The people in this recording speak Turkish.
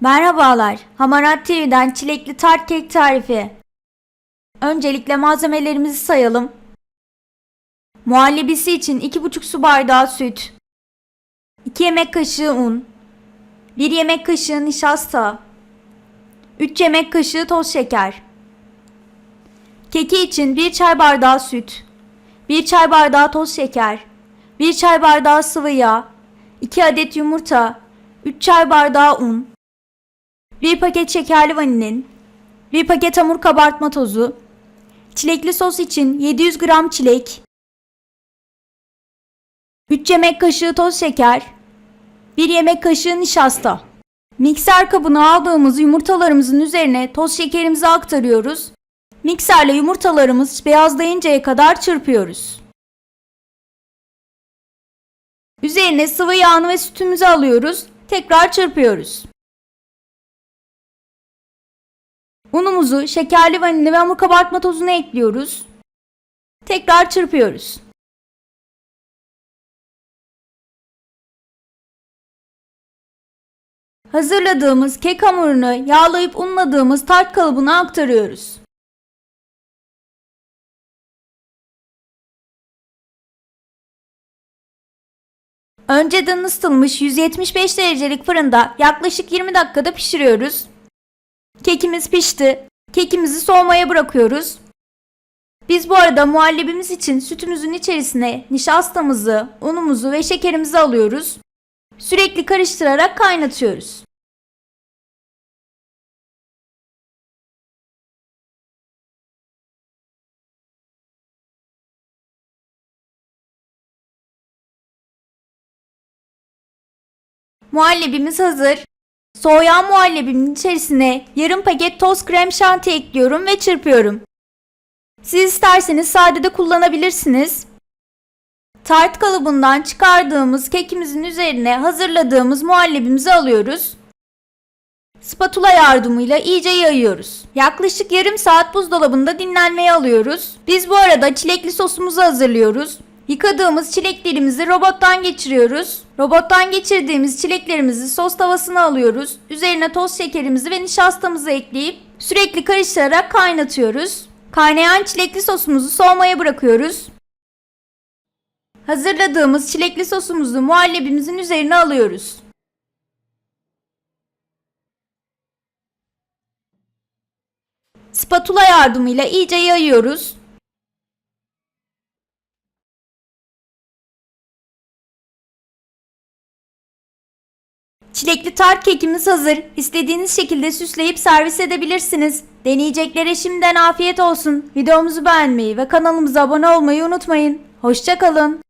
Merhabalar, Hamarat TV'den çilekli tart kek tarifi. Öncelikle malzemelerimizi sayalım. Muhallebisi için 2,5 su bardağı süt, 2 yemek kaşığı un, 1 yemek kaşığı nişasta, 3 yemek kaşığı toz şeker. Keki için 1 çay bardağı süt, 1 çay bardağı toz şeker, 1 çay bardağı sıvı yağ, 2 adet yumurta, 3 çay bardağı un, 1 paket şekerli vanilin, 1 paket hamur kabartma tozu, çilekli sos için 700 gram çilek, 3 yemek kaşığı toz şeker, 1 yemek kaşığı nişasta. Mikser kabına aldığımız yumurtalarımızın üzerine toz şekerimizi aktarıyoruz. Mikserle yumurtalarımız beyazlayıncaya kadar çırpıyoruz. Üzerine sıvı yağını ve sütümüzü alıyoruz. Tekrar çırpıyoruz. Unumuzu, şekerli vanilya ve hamur kabartma tozunu ekliyoruz. Tekrar çırpıyoruz. Hazırladığımız kek hamurunu yağlayıp unladığımız tart kalıbına aktarıyoruz. Önceden ısıtılmış 175 derecelik fırında yaklaşık 20 dakikada pişiriyoruz. Kekimiz pişti. Kekimizi soğumaya bırakıyoruz. Biz bu arada muhallebimiz için sütümüzün içerisine nişastamızı, unumuzu ve şekerimizi alıyoruz. Sürekli karıştırarak kaynatıyoruz. Muhallebimiz hazır. Soğuyan muhallebimin içerisine yarım paket toz krem şanti ekliyorum ve çırpıyorum. Siz isterseniz sade de kullanabilirsiniz. Tart kalıbından çıkardığımız kekimizin üzerine hazırladığımız muhallebimizi alıyoruz. Spatula yardımıyla iyice yayıyoruz. Yaklaşık yarım saat buzdolabında dinlenmeye alıyoruz. Biz bu arada çilekli sosumuzu hazırlıyoruz. Yıkadığımız çileklerimizi robottan geçiriyoruz. Robottan geçirdiğimiz çileklerimizi sos tavasına alıyoruz. Üzerine toz şekerimizi ve nişastamızı ekleyip sürekli karıştırarak kaynatıyoruz. Kaynayan çilekli sosumuzu soğumaya bırakıyoruz. Hazırladığımız çilekli sosumuzu muhallebimizin üzerine alıyoruz. Spatula yardımıyla iyice yayıyoruz. Çilekli tart kekimiz hazır. İstediğiniz şekilde süsleyip servis edebilirsiniz. Deneyeceklere şimdiden afiyet olsun. Videomuzu beğenmeyi ve kanalımıza abone olmayı unutmayın. Hoşçakalın.